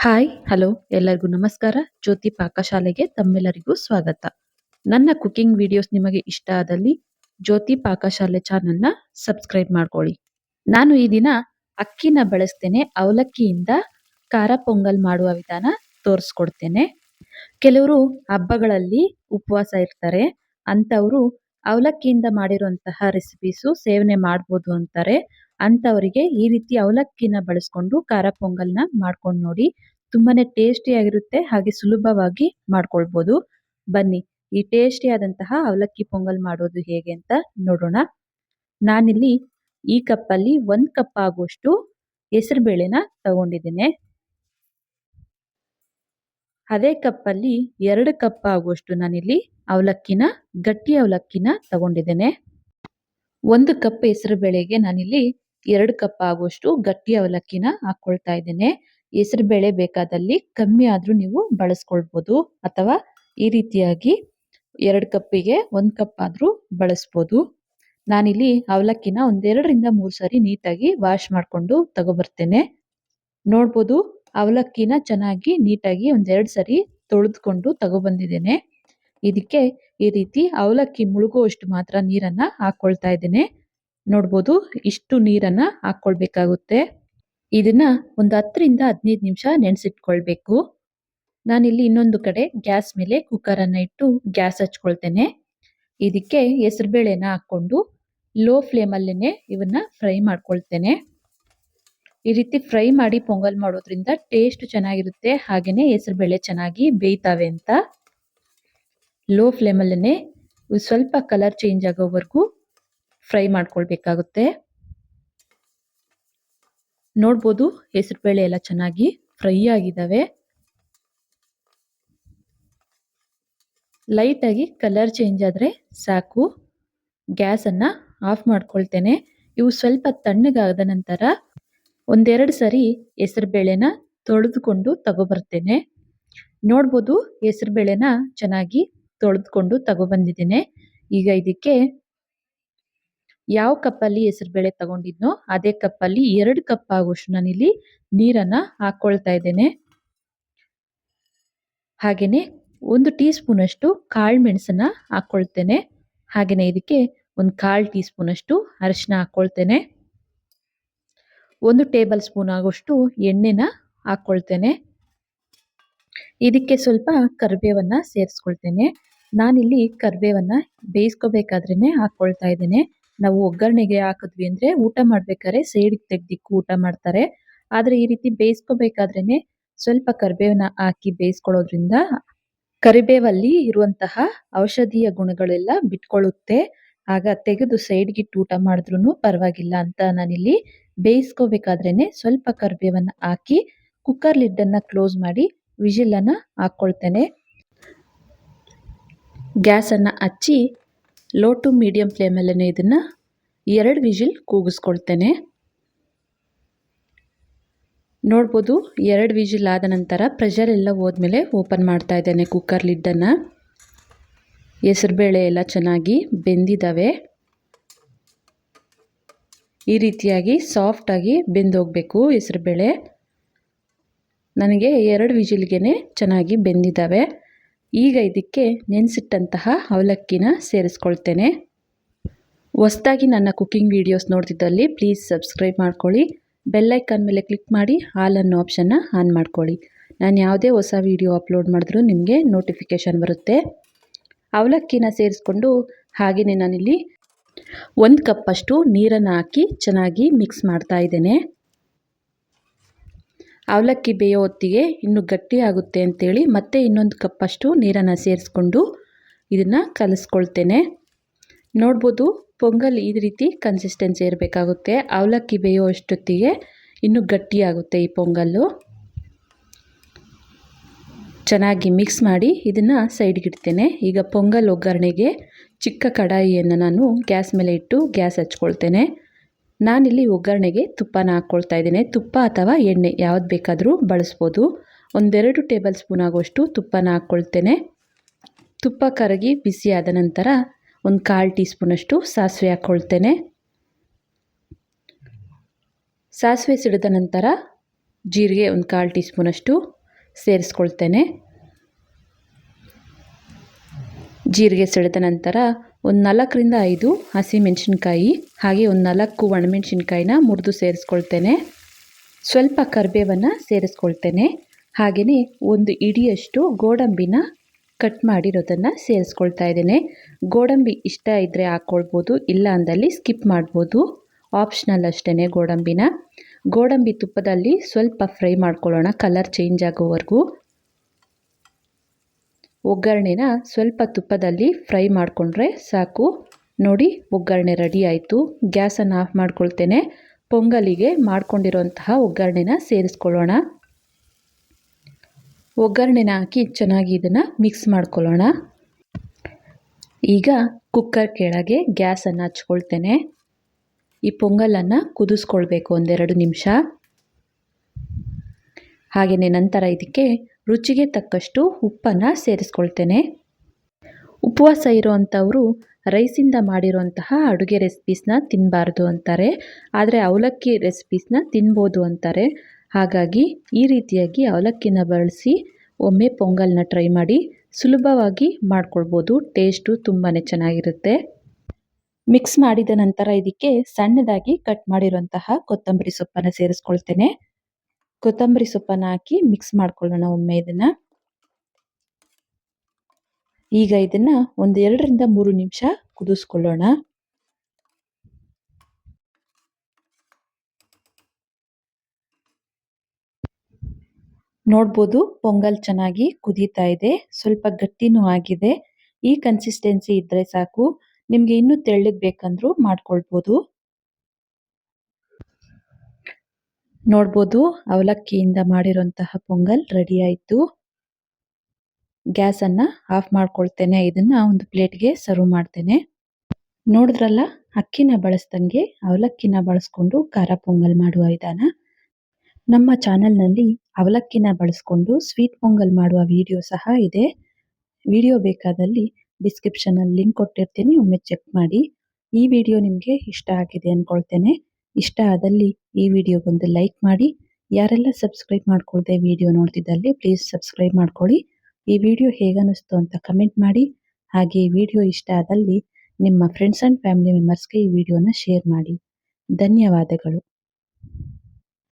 Hi, hello, ಎಲ್ಲರಿಗೂ ನಮಸ್ಕಾರ. ಜ್ಯೋತಿ ಪಾಕಶಾಲೆಗೆ ತಮ್ಮೆಲ್ಲರಿಗೂ ಸ್ವಾಗತ. ನನ್ನ ಕುಕಿಂಗ್ ವಿಡಿಯೋಸ್ ನಿಮಗೆ ಇಷ್ಟ ಆದಲ್ಲಿ ಜ್ಯೋತಿ ಪಾಕಶಾಲೆ ಚಾನಲ್ನ ಸಬ್ಸ್ಕ್ರೈಬ್ ಮಾಡ್ಕೊಳ್ಳಿ. ನಾನು ಈ ದಿನ ಅಕ್ಕಿನ ಬಳಸ್ತೇನೆ. ಅವಲಕ್ಕಿಯಿಂದ ಖಾರ ಪೊಂಗಲ್ ಮಾಡುವ ವಿಧಾನ ತೋರಿಸ್ಕೊಡ್ತೇನೆ. ಕೆಲವರು ಹಬ್ಬಗಳಲ್ಲಿ ಉಪವಾಸ ಇರ್ತಾರೆ. ಅಂಥವರು ಅವಲಕ್ಕಿಯಿಂದ ಮಾಡಿರುವಂತಹ ರೆಸಿಪೀಸು ಸೇವನೆ ಮಾಡ್ಬೋದು ಅಂತಾರೆ. ಅಂಥವರಿಗೆ ಈ ರೀತಿ ಅವಲಕ್ಕಿನ ಬಳಸ್ಕೊಂಡು ಖಾರ ಪೊಂಗಲ್ನ ಮಾಡ್ಕೊಂಡು ನೋಡಿ ತುಂಬಾನೇ ಟೇಸ್ಟಿ ಆಗಿರುತ್ತೆ ಹಾಗೆ ಸುಲಭವಾಗಿ ಮಾಡ್ಕೊಳ್ಬೋದು. ಬನ್ನಿ ಈ ಟೇಸ್ಟಿ ಆದಂತಹ ಅವಲಕ್ಕಿ ಪೊಂಗಲ್ ಮಾಡೋದು ಹೇಗೆ ಅಂತ ನೋಡೋಣ. ನಾನಿಲ್ಲಿ ಈ ಕಪ್ಪಲ್ಲಿ ಒಂದ್ ಕಪ್ ಆಗುವಷ್ಟು ಹೆಸರು ಬೇಳೆನ ತಗೊಂಡಿದ್ದೇನೆ. ಅದೇ ಕಪ್ಪಲ್ಲಿ ಎರಡು ಕಪ್ ಆಗುವಷ್ಟು ನಾನಿಲ್ಲಿ ಅವಲಕ್ಕಿನ, ಗಟ್ಟಿ ಅವಲಕ್ಕಿನ ತಗೊಂಡಿದ್ದೇನೆ. ಒಂದು ಕಪ್ ಹೆಸರು ಬೇಳೆಗೆ ನಾನಿಲ್ಲಿ ಎರಡು ಕಪ್ ಆಗುವಷ್ಟು ಗಟ್ಟಿ ಅವಲಕ್ಕಿನ ಹಾಕೊಳ್ತಾ ಇದ್ದೇನೆ. ಹೆಸರು ಬೇಳೆ ಬೇಕಾದಲ್ಲಿ ಕಮ್ಮಿ ಆದರೂ ನೀವು ಬಳಸ್ಕೊಳ್ಬೋದು ಅಥವಾ ಈ ರೀತಿಯಾಗಿ ಎರಡು ಕಪ್ಪಿಗೆ ಒಂದು ಕಪ್ ಆದ್ರೂ ಬಳಸ್ಬೋದು. ನಾನಿಲ್ಲಿ ಅವಲಕ್ಕಿನ ಒಂದೆರಡರಿಂದ ಮೂರು ಸಾರಿ ನೀಟಾಗಿ ವಾಶ್ ಮಾಡಿಕೊಂಡು ತಗೊಬರ್ತೇನೆ. ನೋಡ್ಬೋದು ಅವಲಕ್ಕಿನ ಚೆನ್ನಾಗಿ ನೀಟಾಗಿ ಒಂದೆರಡು ಸರಿ ತೊಳೆದುಕೊಂಡು ತಗೊಬಂದಿದ್ದೇನೆ. ಇದಕ್ಕೆ ಈ ರೀತಿ ಅವಲಕ್ಕಿ ಮುಳುಗುವಷ್ಟು ಮಾತ್ರ ನೀರನ್ನು ಹಾಕ್ಕೊಳ್ತಾ ಇದ್ದೇನೆ. ನೋಡ್ಬೋದು ಇಷ್ಟು ನೀರನ್ನ ಹಾಕ್ಕೊಳ್ಬೇಕಾಗುತ್ತೆ. ಇದನ್ನ ಒಂದು ಹತ್ತರಿಂದ ಹದಿನೈದು ನಿಮಿಷ ನೆನೆಸಿಟ್ಕೊಳ್ಬೇಕು. ನಾನಿಲ್ಲಿ ಇನ್ನೊಂದು ಕಡೆ ಗ್ಯಾಸ್ ಮೇಲೆ ಕುಕ್ಕರನ್ನು ಇಟ್ಟು ಗ್ಯಾಸ್ ಹಚ್ಕೊಳ್ತೇನೆ. ಇದಕ್ಕೆ ಹೆಸರುಬೇಳೆನ ಹಾಕ್ಕೊಂಡು ಲೋ ಫ್ಲೇಮಲ್ಲೇ ಇವನ್ನ ಫ್ರೈ ಮಾಡ್ಕೊಳ್ತೇನೆ. ಈ ರೀತಿ ಫ್ರೈ ಮಾಡಿ ಪೊಂಗಲ್ ಮಾಡೋದ್ರಿಂದ ಟೇಸ್ಟ್ ಚೆನ್ನಾಗಿರುತ್ತೆ, ಹಾಗೇನೆ ಹೆಸರುಬೇಳೆ ಚೆನ್ನಾಗಿ ಬೇಯ್ತಾವೆ ಅಂತ. ಲೋ ಫ್ಲೇಮಲ್ಲೇ ಸ್ವಲ್ಪ ಕಲರ್ ಚೇಂಜ್ ಆಗೋವರೆಗೂ ಫ್ರೈ ಮಾಡ್ಕೊಳ್ಬೇಕಾಗುತ್ತೆ. ನೋಡ್ಬೋದು ಹೆಸರುಬೇಳೆ ಎಲ್ಲ ಚೆನ್ನಾಗಿ ಫ್ರೈ ಆಗಿದ್ದಾವೆ. ಲೈಟಾಗಿ ಕಲರ್ ಚೇಂಜ್ ಆದರೆ ಸಾಕು. ಗ್ಯಾಸನ್ನು ಆಫ್ ಮಾಡ್ಕೊಳ್ತೇನೆ. ಇವು ಸ್ವಲ್ಪ ತಣ್ಣಗಾದ ನಂತರ ಒಂದೆರಡು ಸರಿ ಹೆಸರುಬೇಳೆನ ತೊಳೆದುಕೊಂಡು ತಗೊಬರ್ತೇನೆ. ನೋಡ್ಬೋದು ಹೆಸರುಬೇಳೆನ ಚೆನ್ನಾಗಿ ತೊಳೆದುಕೊಂಡು ತಗೊಬಂದಿದ್ದೇನೆ. ಈಗ ಇದಕ್ಕೆ ಯಾವ ಕಪ್ಪಲ್ಲಿ ಹೆಸರುಬೇಳೆ ತಗೊಂಡಿದ್ನೋ ಅದೇ ಕಪ್ಪಲ್ಲಿ ಎರಡು ಕಪ್ ಆಗುವಷ್ಟು ನಾನಿಲ್ಲಿ ನೀರನ್ನ ಹಾಕ್ಕೊಳ್ತಾ ಇದ್ದೇನೆ. ಹಾಗೆಯೇ ಒಂದು ಟೀ ಸ್ಪೂನಷ್ಟು ಕಾಳು ಮೆಣಸನ್ನ ಹಾಕೊಳ್ತೇನೆ. ಹಾಗೇನೆ ಇದಕ್ಕೆ ಒಂದು ಕಾಳು ಟೀ ಸ್ಪೂನಷ್ಟು ಅರಿಶಿನ ಹಾಕೊಳ್ತೇನೆ. ಒಂದು ಟೇಬಲ್ ಸ್ಪೂನ್ ಆಗುವಷ್ಟು ಎಣ್ಣೆನ ಹಾಕ್ಕೊಳ್ತೇನೆ ಇದಕ್ಕೆ ಸ್ವಲ್ಪ ಕರಿಬೇವನ್ನು ಸೇರಿಸ್ಕೊಳ್ತೇನೆ. ನಾನಿಲ್ಲಿ ಕರಿಬೇವನ್ನು ಬೇಯಿಸ್ಕೋಬೇಕಾದ್ರೇನೆ ಹಾಕ್ಕೊಳ್ತಾ ಇದ್ದೇನೆ. ನಾವು ಒಗ್ಗರಣೆಗೆ ಹಾಕಿದ್ವಿ ಅಂದ್ರೆ ಊಟ ಮಾಡ್ಬೇಕಾದ್ರೆ ಸೈಡಿಗೆ ತೆಗ್ದಿಕ್ಕು ಊಟ ಮಾಡ್ತಾರೆ. ಆದರೆ ಈ ರೀತಿ ಬೇಯಿಸ್ಕೋಬೇಕಾದ್ರೇನೆ ಸ್ವಲ್ಪ ಕರಿಬೇವನ್ನ ಹಾಕಿ ಬೇಯಿಸ್ಕೊಳ್ಳೋದ್ರಿಂದ ಕರಿಬೇವಲ್ಲಿ ಇರುವಂತಹ ಔಷಧೀಯ ಗುಣಗಳೆಲ್ಲ ಬಿಟ್ಕೊಳ್ಳುತ್ತೆ. ಆಗ ತೆಗೆದು ಸೈಡ್ಗಿಟ್ಟು ಊಟ ಮಾಡಿದ್ರು ಪರವಾಗಿಲ್ಲ ಅಂತ ನಾನಿಲ್ಲಿ ಬೇಯಿಸ್ಕೋಬೇಕಾದ್ರೇನೆ ಸ್ವಲ್ಪ ಕರಿಬೇವನ್ನ ಹಾಕಿ ಕುಕ್ಕರ್ ಲಿಡ್ಡನ್ನು ಕ್ಲೋಸ್ ಮಾಡಿ ವಿಜಿಲನ್ನು ಹಾಕ್ಕೊಳ್ತೇನೆ. ಗ್ಯಾಸನ್ನು ಗ್ಯಾಸ್ ಹಚ್ಚಿ ಲೋ ಟು ಮೀಡಿಯಂ ಫ್ಲೇಮಲ್ಲೇ ಇದನ್ನು ಎರಡು ವಿಜಿಲ್ ಕೂಗಿಸ್ಕೊಳ್ತೇನೆ. ನೋಡ್ಬೋದು ಎರಡು ವಿಜಿಲ್ ಆದ ನಂತರ ಪ್ರೆಷರ್ ಎಲ್ಲ ಹೋದ್ಮೇಲೆ ಓಪನ್ ಮಾಡ್ತಾ ಇದ್ದೇನೆ ಕುಕ್ಕರ್ ಲಿಡ್ಡನ್ನು ಹೆಸರುಬೇಳೆ ಎಲ್ಲ ಚೆನ್ನಾಗಿ ಬೆಂದಿದ್ದಾವೆ ಈ ರೀತಿಯಾಗಿ ಸಾಫ್ಟಾಗಿ ಬೆಂದೋಗಬೇಕು ಹೆಸರುಬೇಳೆ ನನಗೆ ಎರಡು ವಿಜಿಲ್ಗೆ ಚೆನ್ನಾಗಿ ಬೆಂದಿದ್ದಾವೆ ಈಗ ಇದಕ್ಕೆ ನೆನೆಸಿಟ್ಟಂತಹ ಅವಲಕ್ಕಿನ ಸೇರಿಸ್ಕೊಳ್ತೇನೆ. ಹೊಸ್ದಾಗಿ ನನ್ನ ಕುಕ್ಕಿಂಗ್ ವೀಡಿಯೋಸ್ ನೋಡ್ತಿದ್ದಲ್ಲಿ ಪ್ಲೀಸ್ ಸಬ್ಸ್ಕ್ರೈಬ್ ಮಾಡ್ಕೊಳ್ಳಿ. ಬೆಲ್ಲೈಕನ್ ಮೇಲೆ ಕ್ಲಿಕ್ ಮಾಡಿ ಆಲ್ ಅನ್ನೋ ಆಪ್ಷನ್ನ ಆನ್ ಮಾಡ್ಕೊಳ್ಳಿ. ನಾನು ಯಾವುದೇ ಹೊಸ ವೀಡಿಯೋ ಅಪ್ಲೋಡ್ ಮಾಡಿದ್ರೂ ನಿಮಗೆ ನೋಟಿಫಿಕೇಷನ್ ಬರುತ್ತೆ. ಅವಲಕ್ಕಿನ ಸೇರಿಸ್ಕೊಂಡು ಹಾಗೆಯೇ ನಾನಿಲ್ಲಿ ಒಂದು ಕಪ್ಪಷ್ಟು ನೀರನ್ನು ಹಾಕಿ ಚೆನ್ನಾಗಿ ಮಿಕ್ಸ್ ಮಾಡ್ತಾ ಇದ್ದೇನೆ. ಅವಲಕ್ಕಿ ಬೇಯೋ ಹೊತ್ತಿಗೆ ಇನ್ನು ಗಟ್ಟಿ ಆಗುತ್ತೆ ಅಂತೇಳಿ ಮತ್ತೆ ಇನ್ನೊಂದು ಕಪ್ಪಷ್ಟು ನೀರನ್ನು ಸೇರಿಸ್ಕೊಂಡು ಇದನ್ನು ಕಲಿಸ್ಕೊಳ್ತೇನೆ. ನೋಡ್ಬೋದು ಪೊಂಗಲ್ ಈ ರೀತಿ ಕನ್ಸಿಸ್ಟೆನ್ಸಿ ಇರಬೇಕಾಗುತ್ತೆ. ಅವಲಕ್ಕಿ ಬೇಯೋ ಅಷ್ಟೊತ್ತಿಗೆ ಇನ್ನೂ ಗಟ್ಟಿಯಾಗುತ್ತೆ ಈ ಪೊಂಗಲ್ಲು. ಚೆನ್ನಾಗಿ ಮಿಕ್ಸ್ ಮಾಡಿ ಇದನ್ನು ಸೈಡ್ಗಿಡ್ತೇನೆ ಈಗ ಪೊಂಗಲ್ ಒಗ್ಗರಣೆಗೆ ಚಿಕ್ಕ ಕಡಾಯಿಯನ್ನು ನಾನು ಗ್ಯಾಸ್ ಮೇಲೆ ಇಟ್ಟು ಗ್ಯಾಸ್ ಹಚ್ಕೊಳ್ತೇನೆ. ನಾನಿಲ್ಲಿ ಒಗ್ಗರಣೆಗೆ ತುಪ್ಪನ ಹಾಕ್ಕೊಳ್ತಾ ಇದ್ದೀನಿ. ತುಪ್ಪ ಅಥವಾ ಎಣ್ಣೆ ಯಾವ್ದು ಬೇಕಾದರೂ ಬಳಸ್ಬೋದು. ಒಂದೆರಡು ಟೇಬಲ್ ಸ್ಪೂನ್ ಆಗುವಷ್ಟು ತುಪ್ಪನ ಹಾಕ್ಕೊಳ್ತೇನೆ. ತುಪ್ಪ ಕರಗಿ ಬಿಸಿ ಆದ ನಂತರ ಒಂದು ಕಾಲು ಟೀ ಸ್ಪೂನಷ್ಟು ಸಾಸಿವೆ ಹಾಕ್ಕೊಳ್ತೇನೆ. ಸಾಸಿವೆ ಸಿಡಿದ ನಂತರ ಜೀರಿಗೆ ಒಂದು ಕಾಲು ಟೀ ಸ್ಪೂನಷ್ಟು ಸೇರಿಸ್ಕೊಳ್ತೇನೆ. ಜೀರಿಗೆ ಸೆಳೆದ ನಂತರ ಒಂದು ನಾಲ್ಕರಿಂದ ಐದು ಹಸಿಮೆಣಸಿನ್ಕಾಯಿ, ಹಾಗೆ ಒಂದು ನಾಲ್ಕು ಒಣಮೆಣಸಿನ್ಕಾಯಿನ ಮುರಿದು ಸೇರಿಸ್ಕೊಳ್ತೇನೆ. ಸ್ವಲ್ಪ ಕರಿಬೇವನ್ನು ಸೇರಿಸ್ಕೊಳ್ತೇನೆ. ಹಾಗೆಯೇ ಒಂದು ಇಡಿಯಷ್ಟು ಗೋಡಂಬಿನ ಕಟ್ ಮಾಡಿರೋದನ್ನು ಸೇರಿಸ್ಕೊಳ್ತಾ ಇದ್ದೇನೆ. ಗೋಡಂಬಿ ಇಷ್ಟ ಇದ್ದರೆ ಹಾಕ್ಕೊಳ್ಬೋದು ಇಲ್ಲ ಅಂದಲ್ಲಿ ಸ್ಕಿಪ್ ಮಾಡ್ಬೋದು. ಆಪ್ಷನಲ್ ಅಷ್ಟೇ ಗೋಡಂಬಿನ. ಗೋಡಂಬಿ ತುಪ್ಪದಲ್ಲಿ ಸ್ವಲ್ಪ ಫ್ರೈ ಮಾಡ್ಕೊಳ್ಳೋಣ, ಕಲರ್ ಚೇಂಜ್ ಆಗೋವರೆಗೂ. ಒಗ್ಗರಣೆನ ಸ್ವಲ್ಪ ತುಪ್ಪದಲ್ಲಿ ಫ್ರೈ ಮಾಡಿಕೊಂಡ್ರೆ ಸಾಕು. ನೋಡಿ, ಒಗ್ಗರಣೆ ರೆಡಿ ಆಯಿತು. ಗ್ಯಾಸನ್ನು ಆಫ್ ಮಾಡ್ಕೊಳ್ತೇನೆ. ಪೊಂಗಲಿಗೆ ಮಾಡ್ಕೊಂಡಿರೋಂತಹ ಒಗ್ಗರಣೆನ ಸೇರಿಸ್ಕೊಳ್ಳೋಣ. ಒಗ್ಗರಣೆನ ಹಾಕಿ ಚೆನ್ನಾಗಿ ಇದನ್ನು ಮಿಕ್ಸ್ ಮಾಡ್ಕೊಳ್ಳೋಣ. ಈಗ ಕುಕ್ಕರ್ ಕೆಳಗೆ ಗ್ಯಾಸನ್ನು ಹಚ್ಕೊಳ್ತೇನೆ. ಈ ಪೊಂಗಲನ್ನು ಕುದಿಸ್ಕೊಳ್ಬೇಕು ಒಂದೆರಡು ನಿಮಿಷ. ಹಾಗೆಯೇ ನಂತರ ಇದಕ್ಕೆ ರುಚಿಗೆ ತಕ್ಕಷ್ಟು ಉಪ್ಪನ್ನು ಸೇರಿಸ್ಕೊಳ್ತೇನೆ. ಉಪವಾಸ ಇರೋವಂಥವರು ರೈಸಿಂದ ಮಾಡಿರುವಂತಹ ಅಡುಗೆ ರೆಸಿಪೀಸ್ನ ತಿನ್ನಬಾರ್ದು ಅಂತಾರೆ. ಆದರೆ ಅವಲಕ್ಕಿ ರೆಸಿಪೀಸ್ನ ತಿನ್ಬೋದು ಅಂತಾರೆ. ಹಾಗಾಗಿ ಈ ರೀತಿಯಾಗಿ ಅವಲಕ್ಕಿನ ಬಳಸಿ ಒಮ್ಮೆ ಪೊಂಗಲ್ನ ಟ್ರೈ ಮಾಡಿ ಸುಲಭವಾಗಿ ಮಾಡ್ಕೊಳ್ಬೋದು. ಟೇಸ್ಟು ತುಂಬಾ ಚೆನ್ನಾಗಿರುತ್ತೆ. ಮಿಕ್ಸ್ ಮಾಡಿದ ನಂತರ ಇದಕ್ಕೆ ಸಣ್ಣದಾಗಿ ಕಟ್ ಮಾಡಿರುವಂತಹ ಕೊತ್ತಂಬರಿ ಸೊಪ್ಪನ್ನು ಸೇರಿಸ್ಕೊಳ್ತೇನೆ. ಕೊತ್ತಂಬರಿ ಸೊಪ್ಪನ್ನು ಹಾಕಿ ಮಿಕ್ಸ್ ಮಾಡ್ಕೊಳ್ಳೋಣ ಒಮ್ಮೆ ಇದನ್ನು. ಈಗ ಇದನ್ನ ಒಂದು ಎರಡರಿಂದ ಮೂರು ನಿಮಿಷ ಕುದಿಸ್ಕೊಳ್ಳೋಣ. ನೋಡ್ಬೋದು ಪೊಂಗಲ್ ಚೆನ್ನಾಗಿ ಕುದೀತಾ ಇದೆ, ಸ್ವಲ್ಪ ಗಟ್ಟಿನೂ ಆಗಿದೆ. ಈ ಕನ್ಸಿಸ್ಟೆನ್ಸಿ ಇದ್ರೆ ಸಾಕು. ನಿಮಗೆ ಇನ್ನೂ ತೆಳ್ಳಗ್ ಬೇಕಂದ್ರೂ ಮಾಡ್ಕೊಳ್ಬೋದು. ನೋಡ್ಬೋದು, ಅವಲಕ್ಕಿಯಿಂದ ಮಾಡಿರುವಂತಹ ಪೊಂಗಲ್ ರೆಡಿ ಆಯಿತು. ಗ್ಯಾಸನ್ನು ಆಫ್ ಮಾಡ್ಕೊಳ್ತೇನೆ, ಇದನ್ನು ಒಂದು ಪ್ಲೇಟ್ಗೆ ಸರ್ವ್ ಮಾಡ್ತೇನೆ. ನೋಡಿದ್ರಲ್ಲ, ಅಕ್ಕಿನ ಬಳಸ್ದಂಗೆ ಅವಲಕ್ಕಿನ ಬಳಸ್ಕೊಂಡು ಖಾರ ಪೊಂಗಲ್ ಮಾಡುವ ವಿಧಾನ. ನಮ್ಮ ಚಾನಲ್ನಲ್ಲಿ ಅವಲಕ್ಕಿನ ಬಳಸ್ಕೊಂಡು ಸ್ವೀಟ್ ಪೊಂಗಲ್ ಮಾಡುವ ವಿಡಿಯೋ ಸಹ ಇದೆ. ವಿಡಿಯೋ ಬೇಕಾದಲ್ಲಿ ಡಿಸ್ಕ್ರಿಪ್ಷನಲ್ಲಿ ಲಿಂಕ್ ಕೊಟ್ಟಿರ್ತೀನಿ, ಒಮ್ಮೆ ಚೆಕ್ ಮಾಡಿ. ಈ ವಿಡಿಯೋ ನಿಮಗೆ ಇಷ್ಟ ಆಗಿದೆ ಅಂದ್ಕೊಳ್ತೇನೆ ಇಷ್ಟ ಆದಲ್ಲಿ ಈ ವಿಡಿಯೋಗೊಂದು ಲೈಕ್ ಮಾಡಿ. ಯಾರೆಲ್ಲ ಸಬ್ಸ್ಕ್ರೈಬ್ ಮಾಡ್ಕೊಳ್ದೆ ವಿಡಿಯೋ ನೋಡ್ತಿದ್ದಲ್ಲಿ ಪ್ಲೀಸ್ ಸಬ್ಸ್ಕ್ರೈಬ್ ಮಾಡ್ಕೊಳ್ಳಿ. ಈ ವಿಡಿಯೋ ಹೇಗನ್ನಿಸ್ತು ಅಂತ ಕಮೆಂಟ್ ಮಾಡಿ. ಹಾಗೆ ಈ ವಿಡಿಯೋ ಇಷ್ಟ ಆದಲ್ಲಿ ನಿಮ್ಮ ಫ್ರೆಂಡ್ಸ್ ಆ್ಯಂಡ್ ಫ್ಯಾಮಿಲಿ ಮೆಂಬರ್ಸ್ಗೆ ಈ ವಿಡಿಯೋನ ಶೇರ್ ಮಾಡಿ. ಧನ್ಯವಾದಗಳು.